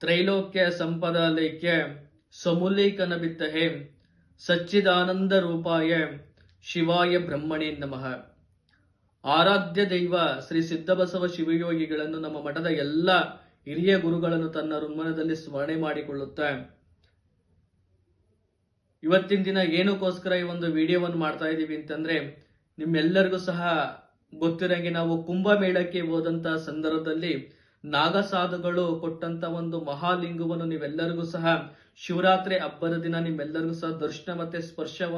ತ್ರೈಲೋಕ್ಯ ಸಂಪದಾಲಯಕ್ಕೆ ಸಮುಲೀಕನ ಬಿತ್ತಹೆ ಸಚ್ಚಿದಾನಂದ ರೂಪಾಯ ಶಿವಾಯ ಬ್ರಹ್ಮಣೇ ನಮಃ. ಆರಾಧ್ಯ ದೈವ ಶ್ರೀ ಸಿದ್ಧಬಸವ ಶಿವಯೋಗಿಗಳನ್ನು ನಮ್ಮ ಮಠದ ಎಲ್ಲ ಹಿರಿಯ ಗುರುಗಳನ್ನು ತನ್ನ ಋನ್ಮನದಲ್ಲಿ ಸ್ಮರಣೆ ಮಾಡಿಕೊಳ್ಳುತ್ತಾ ಇವತ್ತಿನ ದಿನ ಏನಕ್ಕೋಸ್ಕರ ಈ ಒಂದು ವಿಡಿಯೋವನ್ನು ಮಾಡ್ತಾ ಇದ್ದೀವಿ ಅಂತಂದ್ರೆ ನಿಮ್ಮೆಲ್ಲರಿಗೂ ಸಹ ಗೊತ್ತಿರಂಗೆ ನಾವು ಕುಂಭಮೇಳಕ್ಕೆ ಹೋದಂತಹ ಸಂದರ್ಭದಲ್ಲಿ ನಾಗಸಾಧುಗಳು ಕೊಟ್ಟಂತ ಒಂದು ಮಹಾಲಿಂಗವನ್ನು ನೀವೆಲ್ಲರಿಗೂ ಸಹ ಶಿವರಾತ್ರಿ ಹಬ್ಬದ ದಿನ ನಿಮ್ಮೆಲ್ಲರಿಗೂ ಸಹ ದರ್ಶನ ಮತ್ತೆ ಸ್ಪರ್ಶವ,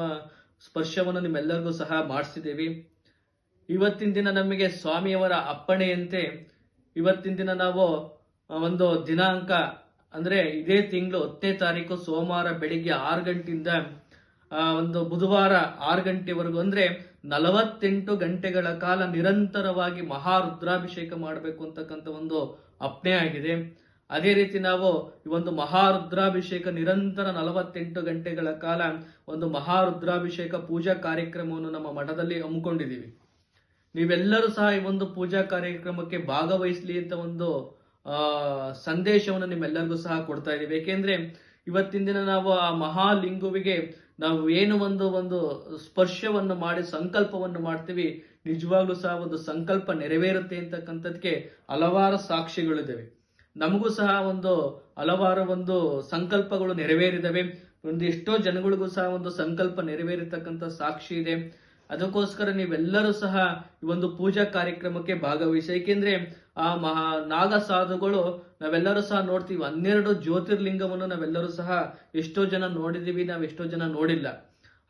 ಸ್ಪರ್ಶವನ್ನು ನಿಮ್ಮೆಲ್ಲರಿಗೂ ಸಹ ಮಾಡಿಸಿದ್ದೀವಿ. ಇವತ್ತಿನ ದಿನ ನಮಗೆ ಸ್ವಾಮಿಯವರ ಅಪ್ಪಣೆಯಂತೆ ಇವತ್ತಿನ ದಿನ ನಾವು ಒಂದು ದಿನಾಂಕ, ಅಂದ್ರೆ ಇದೇ ತಿಂಗಳು ಹತ್ತನೇ ತಾರೀಕು ಸೋಮವಾರ ಬೆಳಿಗ್ಗೆ ಆರು ಗಂಟೆಯಿಂದ ಒಂದು ಬುಧವಾರ ಆರು ಗಂಟೆವರೆಗೂ ಅಂದ್ರೆ ನಲವತ್ತೆಂಟು ಗಂಟೆಗಳ ಕಾಲ ನಿರಂತರವಾಗಿ ಮಹಾ ರುದ್ರಾಭಿಷೇಕ ಮಾಡಬೇಕು ಅಂತಕ್ಕಂಥ ಒಂದು ಅಪ್ನೆ ಆಗಿದೆ. ಅದೇ ರೀತಿ ನಾವು ಈ ಒಂದು ಮಹಾ ರುದ್ರಾಭಿಷೇಕ ನಿರಂತರ ನಲವತ್ತೆಂಟು ಗಂಟೆಗಳ ಕಾಲ ಒಂದು ಮಹಾ ರುದ್ರಾಭಿಷೇಕ ಪೂಜಾ ಕಾರ್ಯಕ್ರಮವನ್ನು ನಮ್ಮ ಮಠದಲ್ಲಿ ಹಮ್ಮಿಕೊಂಡಿದ್ದೀವಿ. ನೀವೆಲ್ಲರೂ ಸಹ ಈ ಒಂದು ಪೂಜಾ ಕಾರ್ಯಕ್ರಮಕ್ಕೆ ಭಾಗವಹಿಸಲಿ ಅಂತ ಒಂದು ಸಂದೇಶವನ್ನು ನಿಮ್ಮೆಲ್ಲರಿಗೂ ಸಹ ಕೊಡ್ತಾ ಇದ್ದೀವಿ. ಏಕೆಂದ್ರೆ ಇವತ್ತಿನ ದಿನ ನಾವು ಆ ಮಹಾಲಿಂಗುವಿಗೆ ನಾವು ಏನು ಒಂದು ಒಂದು ಸ್ಪರ್ಶವನ್ನು ಮಾಡಿ ಸಂಕಲ್ಪವನ್ನು ಮಾಡ್ತೀವಿ, ನಿಜವಾಗ್ಲೂ ಸಹ ಒಂದು ಸಂಕಲ್ಪ ನೆರವೇರುತ್ತೆ ಅಂತಕ್ಕಂಥದ್ಕೆ ಹಲವಾರು ಸಾಕ್ಷಿಗಳಿದ್ದಾವೆ ನಮಗೂ ಸಹ ಒಂದು ಹಲವಾರು ಒಂದು ಸಂಕಲ್ಪಗಳು ನೆರವೇರಿದವೆ. ಒಂದು ಎಷ್ಟೋ ಜನಗಳಿಗೂ ಸಹ ಒಂದು ಸಂಕಲ್ಪ ನೆರವೇರಿರ್ತಕ್ಕಂಥ ಸಾಕ್ಷಿ ಇದೆ. ಅದಕ್ಕೋಸ್ಕರ ನೀವೆಲ್ಲರೂ ಸಹ ಈ ಒಂದು ಪೂಜಾ ಕಾರ್ಯಕ್ರಮಕ್ಕೆ ಭಾಗವಹಿಸಿ. ಏಕೆಂದ್ರೆ ಆ ಮಹಾ ನಾಗ ಸಾಧುಗಳು ನಾವೆಲ್ಲರೂ ಸಹ ನೋಡ್ತೀವಿ. ಹನ್ನೆರಡು ಜ್ಯೋತಿರ್ಲಿಂಗವನ್ನು ನಾವೆಲ್ಲರೂ ಸಹ ಎಷ್ಟೋ ಜನ ನೋಡಿದೀವಿ ನಾವು ಎಷ್ಟೋ ಜನ ನೋಡಿಲ್ಲ.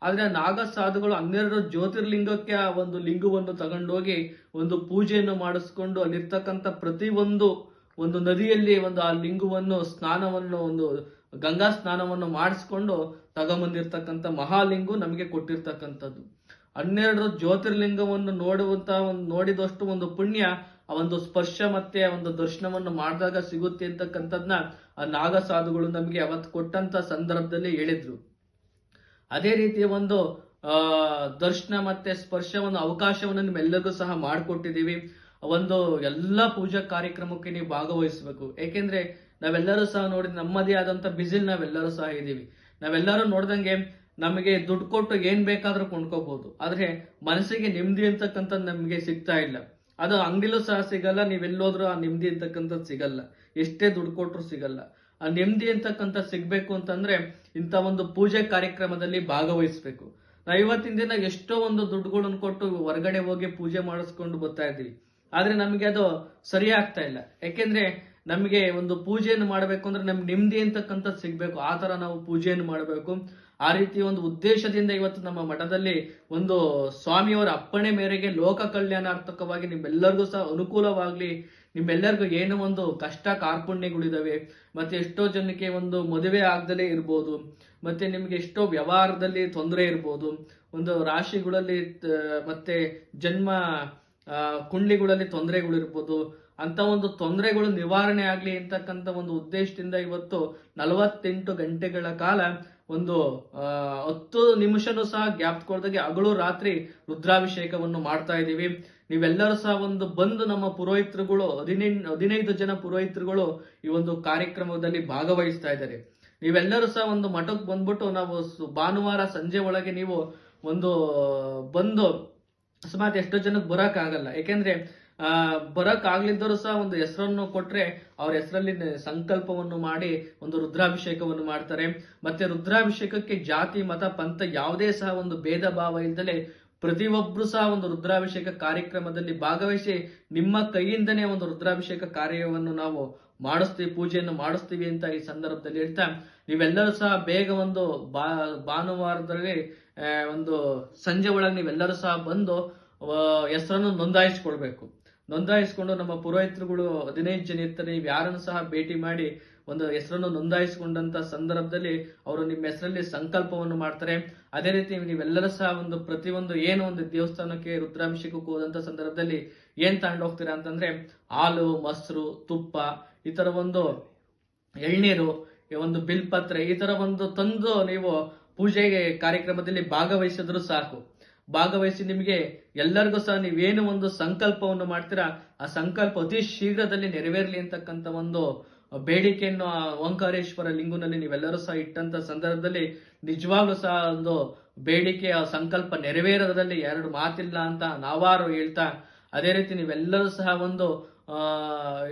ಆದ್ರೆ ನಾಗ ಸಾಧುಗಳು ಹನ್ನೆರಡು ಜ್ಯೋತಿರ್ಲಿಂಗಕ್ಕೆ ಆ ಒಂದು ಲಿಂಗವನ್ನು ತಗೊಂಡೋಗಿ ಒಂದು ಪೂಜೆಯನ್ನು ಮಾಡಿಸ್ಕೊಂಡು ಅಲ್ಲಿರ್ತಕ್ಕಂಥ ಪ್ರತಿಯೊಂದು ಒಂದು ನದಿಯಲ್ಲಿ ಒಂದು ಆ ಲಿಂಗವನ್ನು ಸ್ನಾನವನ್ನು ಒಂದು ಗಂಗಾ ಸ್ನಾನವನ್ನು ಮಾಡಿಸ್ಕೊಂಡು ತಗೊಂಬಂದಿರ್ತಕ್ಕಂಥ ಮಹಾಲಿಂಗು ನಮಗೆ ಕೊಟ್ಟಿರ್ತಕ್ಕಂಥದ್ದು. ಹನ್ನೆರಡು ಜ್ಯೋತಿರ್ಲಿಂಗವನ್ನು ನೋಡುವಂತ ಒಂದು ನೋಡಿದಷ್ಟು ಒಂದು ಪುಣ್ಯ, ಆ ಒಂದು ಸ್ಪರ್ಶ ಮತ್ತೆ ಒಂದು ದರ್ಶನವನ್ನು ಮಾಡಿದಾಗ ಸಿಗುತ್ತೆ ಅಂತಕ್ಕಂಥದ್ನ ಆ ನಾಗ ಸಾಧುಗಳು ನಮಗೆ ಅವತ್ತು ಕೊಟ್ಟಂತ ಸಂದರ್ಭದಲ್ಲಿ ಹೇಳಿದ್ರು. ಅದೇ ರೀತಿಯ ಒಂದು ದರ್ಶನ ಮತ್ತೆ ಸ್ಪರ್ಶವನ್ನು, ಅವಕಾಶವನ್ನು ನಿಮ್ಮೆಲ್ಲರಿಗೂ ಸಹ ಮಾಡಿಕೊಟ್ಟಿದ್ದೀವಿ. ಒಂದು ಎಲ್ಲ ಪೂಜಾ ಕಾರ್ಯಕ್ರಮಕ್ಕೆ ನೀವು ಭಾಗವಹಿಸಬೇಕು. ಏಕೆಂದ್ರೆ ನಾವೆಲ್ಲರೂ ಸಹ ನೋಡಿ ನಮ್ಮದೇ ಆದಂತ ಬಿಸಿಲ್ ನಾವೆಲ್ಲರೂ ಸಹ ಇದ್ದೀವಿ. ನಾವೆಲ್ಲರೂ ನೋಡ್ದಂಗೆ ನಮಗೆ ದುಡ್ಡು ಕೊಟ್ಟು ಏನ್ ಬೇಕಾದ್ರೂ ಕೊಂಡ್ಕೋಬಹುದು ಆದ್ರೆ ಮನಸ್ಸಿಗೆ ನೆಮ್ಮದಿ ಅಂತಕ್ಕಂಥದ್ದು ನಮಗೆ ಸಿಗ್ತಾ ಇಲ್ಲ. ಅದು ಅಂಗಡಿಲೂ ಸಹ ಸಿಗಲ್ಲ, ನೀವೆಲ್ಲೋದ್ರೂ ಆ ನೆಮ್ಮದಿ ಅಂತಕ್ಕಂಥದ್ದು ಸಿಗಲ್ಲ. ಎಷ್ಟೇ ದುಡ್ಡು ಕೊಟ್ಟರು ಸಿಗಲ್ಲ. ಆ ನೆಮ್ಮದಿ ಅಂತಕ್ಕಂಥ ಸಿಗ್ಬೇಕು ಅಂತಂದ್ರೆ ಇಂಥ ಒಂದು ಪೂಜೆ ಕಾರ್ಯಕ್ರಮದಲ್ಲಿ ಭಾಗವಹಿಸ್ಬೇಕು. ನಾವು ಇವತ್ತಿನ ದಿನ ಎಷ್ಟೋ ಒಂದು ದುಡ್ಡುಗಳನ್ನು ಕೊಟ್ಟು ಹೊರಗಡೆ ಹೋಗಿ ಪೂಜೆ ಮಾಡಿಸ್ಕೊಂಡು ಬರ್ತಾ ಇದ್ದೀವಿ. ಆದ್ರೆ ನಮಗೆ ಅದು ಸರಿ ಇಲ್ಲ. ಯಾಕೆಂದ್ರೆ ನಮಗೆ ಒಂದು ಪೂಜೆಯನ್ನು ಮಾಡಬೇಕು ಅಂದ್ರೆ ನಮ್ಗೆ ನೆಮ್ಮದಿ ಅಂತಕ್ಕಂಥದ್ದು ಸಿಗ್ಬೇಕು. ಆ ತರ ನಾವು ಪೂಜೆಯನ್ನು ಮಾಡಬೇಕು. ಆ ರೀತಿ ಒಂದು ಉದ್ದೇಶದಿಂದ ಇವತ್ತು ನಮ್ಮ ಮಠದಲ್ಲಿ ಒಂದು ಸ್ವಾಮಿಯವರ ಅಪ್ಪಣೆ ಮೇರೆಗೆ ಲೋಕ ಕಲ್ಯಾಣಾರ್ಥಕವಾಗಿ ನಿಮ್ಮೆಲ್ಲರಿಗೂ ಸಹ ಅನುಕೂಲವಾಗ್ಲಿ, ನಿಮ್ಮೆಲ್ಲರಿಗೂ ಏನೋ ಒಂದು ಕಷ್ಟ ಕಾರ್ಪುಣ್ಯಗಳಿದಾವೆ, ಮತ್ತೆ ಎಷ್ಟೋ ಜನಕ್ಕೆ ಒಂದು ಮದುವೆ ಆಗ್ದಲೇ ಇರ್ಬೋದು, ಮತ್ತೆ ನಿಮ್ಗೆ ಎಷ್ಟೋ ವ್ಯವಹಾರದಲ್ಲಿ ತೊಂದರೆ ಇರ್ಬೋದು. ಒಂದು ರಾಶಿಗಳಲ್ಲಿ ಮತ್ತೆ ಜನ್ಮ ಕುಂಡ್ಲಿಗಳಲ್ಲಿ ತೊಂದರೆಗಳಿರ್ಬೋದು. ಅಂತ ಒಂದು ತೊಂದರೆಗಳು ನಿವಾರಣೆ ಆಗಲಿ ಅಂತಕ್ಕಂಥ ಒಂದು ಉದ್ದೇಶದಿಂದ ಇವತ್ತು ನಲವತ್ತೆಂಟು ಗಂಟೆಗಳ ಕಾಲ ಒಂದು ಹತ್ತು ನಿಮಿಷನೂ ಸಹ ಗ್ಯಾಪ್ ಕೊಡ್ದಾಗೆ ಹಗಲು ರಾತ್ರಿ ರುದ್ರಾಭಿಷೇಕವನ್ನು ಮಾಡ್ತಾ ಇದ್ದೀವಿ. ನೀವೆಲ್ಲರೂ ಸಹ ಒಂದು ಬಂದು ನಮ್ಮ ಪುರೋಹಿತರುಗಳು ಹದಿನೈದು ಹದಿನೈದು ಜನ ಪುರೋಹಿತರುಗಳು ಈ ಒಂದು ಕಾರ್ಯಕ್ರಮದಲ್ಲಿ ಭಾಗವಹಿಸ್ತಾ ಇದ್ದಾರೆ. ನೀವೆಲ್ಲರೂ ಸಹ ಒಂದು ಮಠಕ್ಕೆ ಬಂದ್ಬಿಟ್ಟು ನಾವು ಭಾನುವಾರ ಸಂಜೆ ಒಳಗೆ ನೀವು ಒಂದು, ಬಂದು ಅಕಸ್ಮಾತ್ ಎಷ್ಟೋ ಜನಕ್ಕೆ ಬರೋಕ್ಕಾಗಲ್ಲ. ಯಾಕೆಂದ್ರೆ ಆ ಬರಕ್ ಆಗ್ಲಿದ್ದವರು ಸಹ ಒಂದು ಹೆಸರನ್ನು ಕೊಟ್ರೆ ಅವ್ರ ಹೆಸರಲ್ಲಿ ಸಂಕಲ್ಪವನ್ನು ಮಾಡಿ ಒಂದು ರುದ್ರಾಭಿಷೇಕವನ್ನು ಮಾಡ್ತಾರೆ. ಮತ್ತೆ ರುದ್ರಾಭಿಷೇಕಕ್ಕೆ ಜಾತಿ, ಮತ, ಪಂಥ ಯಾವುದೇ ಸಹ ಒಂದು ಭೇದ ಭಾವ ಇಲ್ದಲೆ ಪ್ರತಿಯೊಬ್ರು ಸಹ ಒಂದು ರುದ್ರಾಭಿಷೇಕ ಕಾರ್ಯಕ್ರಮದಲ್ಲಿ ಭಾಗವಹಿಸಿ ನಿಮ್ಮ ಕೈಯಿಂದನೇ ಒಂದು ರುದ್ರಾಭಿಷೇಕ ಕಾರ್ಯವನ್ನು ನಾವು ಮಾಡಿಸ್ತೀವಿ, ಪೂಜೆಯನ್ನು ಮಾಡಿಸ್ತೀವಿ ಅಂತ ಈ ಸಂದರ್ಭದಲ್ಲಿ ಹೇಳ್ತಾ, ನೀವೆಲ್ಲರೂ ಸಹ ಬೇಗ ಒಂದು ಬಾ, ಭಾನುವಾರದಲ್ಲಿ ಒಂದು ಸಂಜೆ ಒಳಗೆ ನೀವೆಲ್ಲರೂ ಸಹ ಬಂದು ಹೆಸರನ್ನು ನೋಂದಾಯಿಸ್ಕೊಳ್ಬೇಕು. ನೋಂದಾಯಿಸ್ಕೊಂಡು ನಮ್ಮ ಪುರೋಹಿತರುಗಳು ಹದಿನೈದು ಜನ ಇರ್ತಾರೆ, ನೀವು ಯಾರನ್ನು ಸಹ ಭೇಟಿ ಮಾಡಿ ಒಂದು ಹೆಸರನ್ನು ನೋಂದಾಯಿಸಿಕೊಂಡಂತ ಸಂದರ್ಭದಲ್ಲಿ ಅವರು ನಿಮ್ಮ ಹೆಸರಲ್ಲಿ ಸಂಕಲ್ಪವನ್ನು ಮಾಡ್ತಾರೆ. ಅದೇ ರೀತಿ ನೀವೆಲ್ಲರೂ ಸಹ ಒಂದು ಪ್ರತಿಯೊಂದು ಏನು ಒಂದು ದೇವಸ್ಥಾನಕ್ಕೆ, ರುದ್ರಾಭಿಷೇಕಕ್ಕೆ ಹೋದಂತ ಸಂದರ್ಭದಲ್ಲಿ ಏನ್ ತಗೊಂಡು ಹೋಗ್ತೀರಾ ಅಂತಂದ್ರೆ ಹಾಲು, ಮೊಸರು, ತುಪ್ಪ, ಈ ತರ ಒಂದು ಎಳ್ನೀರು ಒಂದು ಬಿಲ್ಪತ್ರೆ, ಈ ತರ ಒಂದು ತಂದು ನೀವು ಪೂಜೆಗೆ ಕಾರ್ಯಕ್ರಮದಲ್ಲಿ ಭಾಗವಹಿಸಿದ್ರು ಸಾಕು. ಭಾಗವಹಿಸಿ ನಿಮಗೆ ಎಲ್ಲರಿಗೂ ಸಹ ನೀವೇನು ಒಂದು ಸಂಕಲ್ಪವನ್ನು ಮಾಡ್ತೀರಾ, ಆ ಸಂಕಲ್ಪ ಅತಿ ಶೀಘ್ರದಲ್ಲಿ ನೆರವೇರಲಿ ಅಂತಕ್ಕಂಥ ಒಂದು ಬೇಡಿಕೆಯನ್ನು ಆ ಓಂಕಾರೇಶ್ವರ ಲಿಂಗುನಲ್ಲಿ ನೀವೆಲ್ಲರೂ ಸಹ ಇಟ್ಟಂತ ಸಂದರ್ಭದಲ್ಲಿ ನಿಜವಾಗ್ಲೂ ಸಹ ಒಂದು ಬೇಡಿಕೆ, ಆ ಸಂಕಲ್ಪ ನೆರವೇರದಲ್ಲಿ ಎರಡು ಮಾತಿಲ್ಲ ಅಂತ ನಾವಾರು ಹೇಳ್ತಾ, ಅದೇ ರೀತಿ ನೀವೆಲ್ಲರೂ ಸಹ ಒಂದು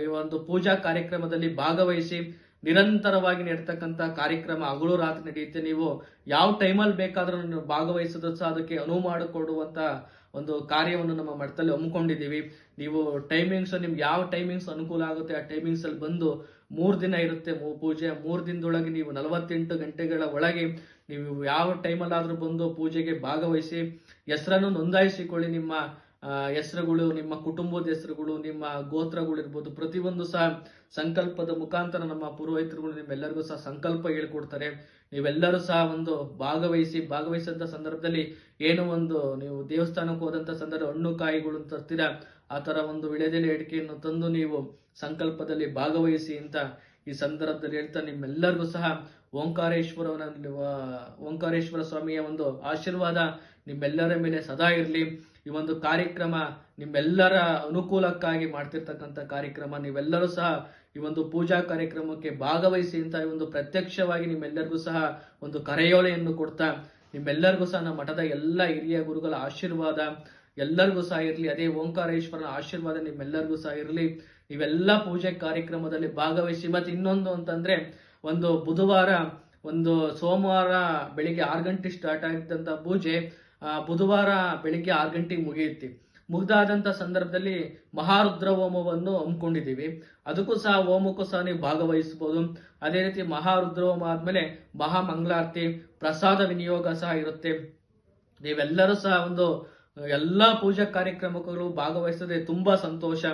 ಈ ಒಂದು ಪೂಜಾ ಕಾರ್ಯಕ್ರಮದಲ್ಲಿ ಭಾಗವಹಿಸಿ ನಿರಂತರವಾಗಿ ನಡೀತಕ್ಕಂಥ ಕಾರ್ಯಕ್ರಮ ಹಗಲು ರಾತ್ರಿ ನಡೆಯುತ್ತೆ. ನೀವು ಯಾವ ಟೈಮಲ್ಲಿ ಬೇಕಾದರೂ ನೀವು ಭಾಗವಹಿಸಿದ್ರು ಸಹ ಅದಕ್ಕೆ ಅನುವು ಮಾಡಿಕೊಡುವಂಥ ಒಂದು ಕಾರ್ಯವನ್ನು ನಮ್ಮ ಮಠದಲ್ಲಿ ಹಮ್ಮಿಕೊಂಡಿದ್ದೀವಿ. ನೀವು ಟೈಮಿಂಗ್ಸ್ ನಿಮ್ಗೆ ಯಾವ ಟೈಮಿಂಗ್ಸ್ ಅನುಕೂಲ ಆಗುತ್ತೆ ಆ ಟೈಮಿಂಗ್ಸಲ್ಲಿ ಬಂದು ಮೂರು ದಿನ ಇರುತ್ತೆ ಪೂಜೆ. ಮೂರು ದಿನದೊಳಗೆ ನೀವು ನಲವತ್ತೆಂಟು ಗಂಟೆಗಳ ಒಳಗೆ ನೀವು ಯಾವ ಟೈಮಲ್ಲಾದರೂ ಬಂದು ಪೂಜೆಗೆ ಭಾಗವಹಿಸಿ, ಹೆಸರನ್ನು ನೋಂದಾಯಿಸಿಕೊಳ್ಳಿ ನಿಮ್ಮ ಹೆಸರುಗಳು, ನಿಮ್ಮ ಕುಟುಂಬದ ಹೆಸರುಗಳು, ನಿಮ್ಮ ಗೋತ್ರಗಳು ಇರ್ಬೋದು, ಪ್ರತಿಯೊಂದು ಸಹ ಸಂಕಲ್ಪದ ಮುಖಾಂತರ ನಮ್ಮ ಪುರೋಹಿತರುಗಳು ನಿಮ್ಮೆಲ್ಲರಿಗೂ ಸಹ ಸಂಕಲ್ಪ ಹೇಳ್ಕೊಡ್ತಾರೆ. ನೀವೆಲ್ಲರೂ ಸಹ ಒಂದು ಭಾಗವಹಿಸಿ ಭಾಗವಹಿಸಿದಂಥ ಸಂದರ್ಭದಲ್ಲಿ ಏನೋ ಒಂದು ನೀವು ದೇವಸ್ಥಾನಕ್ಕೆ ಹೋದಂಥ ಸಂದರ್ಭ ಹಣ್ಣು, ಕಾಯಿಗಳು ತರ್ತೀರಾ ಆ ತರ ಒಂದು ವಿಳೆದೆಲೆ ಅಡಿಕೆಯನ್ನು ತಂದು ನೀವು ಸಂಕಲ್ಪದಲ್ಲಿ ಭಾಗವಹಿಸಿ ಅಂತ ಈ ಸಂದರ್ಭದಲ್ಲಿ ಹೇಳ್ತಾ ನಿಮ್ಮೆಲ್ಲರಿಗೂ ಸಹ ಓಂಕಾರೇಶ್ವರನ ಓಂಕಾರೇಶ್ವರ ಸ್ವಾಮಿಯ ಒಂದು ಆಶೀರ್ವಾದ ನಿಮ್ಮೆಲ್ಲರ ಮೇಲೆ ಸದಾ ಇರಲಿ. ಈ ಒಂದು ಕಾರ್ಯಕ್ರಮ ನಿಮ್ಮೆಲ್ಲರ ಅನುಕೂಲಕ್ಕಾಗಿ ಮಾಡ್ತಿರ್ತಕ್ಕಂಥ ಕಾರ್ಯಕ್ರಮ, ನೀವೆಲ್ಲರೂ ಸಹ ಈ ಒಂದು ಪೂಜಾ ಕಾರ್ಯಕ್ರಮಕ್ಕೆ ಭಾಗವಹಿಸಿ ಅಂತ ಈ ಒಂದು ಪ್ರತ್ಯಕ್ಷವಾಗಿ ನಿಮ್ಮೆಲ್ಲರಿಗೂ ಸಹ ಒಂದು ಕರೆಯೋಲೆಯನ್ನು ಕೊಡ್ತಾ, ನಿಮ್ಮೆಲ್ಲರಿಗೂ ಸಹ ನಮ್ಮ ಮಠದ ಎಲ್ಲ ಹಿರಿಯ ಗುರುಗಳ ಆಶೀರ್ವಾದ, ಎಲ್ಲರಿಗೂ ಸಹ ಇರಲಿ. ಅದೇ ಓಂಕಾರೇಶ್ವರನ ಆಶೀರ್ವಾದ ನಿಮ್ಮೆಲ್ಲರಿಗೂ ಸಹ ಇರಲಿ. ನೀವೆಲ್ಲ ಪೂಜೆ ಕಾರ್ಯಕ್ರಮದಲ್ಲಿ ಭಾಗವಹಿಸಿ ಮತ್ತೆ ಇನ್ನೊಂದು ಅಂತಂದ್ರೆ ಒಂದು ಬುಧವಾರ, ಒಂದು ಸೋಮವಾರ ಬೆಳಿಗ್ಗೆ ಆರು ಗಂಟೆ ಸ್ಟಾರ್ಟ್ ಆಗಿದ್ದಂಥ ಪೂಜೆ ಬುಧವಾರ ಬೆಳಿಗ್ಗೆ ಆರು ಗಂಟೆಗೆ ಮುಗಿಯುತ್ತೆ. ಮುಗ್ದಾದಂಥ ಸಂದರ್ಭದಲ್ಲಿ ಮಹಾರುದ್ರ ಹೋಮವನ್ನು ಹಮ್ಮಿಕೊಂಡಿದ್ದೀವಿ. ಅದಕ್ಕೂ ಸಹ ಹೋಮಕ್ಕೂ ಸಹ ನೀವು ಭಾಗವಹಿಸಬಹುದು. ಅದೇ ರೀತಿ ಮಹಾರುದ್ರ ಹೋಮ ಆದ್ಮೇಲೆ ಮಹಾಮಂಗಳಾರತಿ, ಪ್ರಸಾದ ವಿನಿಯೋಗ ಸಹ ಇರುತ್ತೆ. ನೀವೆಲ್ಲರೂ ಸಹ ಒಂದು ಎಲ್ಲಾ ಪೂಜಾ ಕಾರ್ಯಕ್ರಮಗಳು ಭಾಗವಹಿಸದೆ ತುಂಬಾ ಸಂತೋಷ.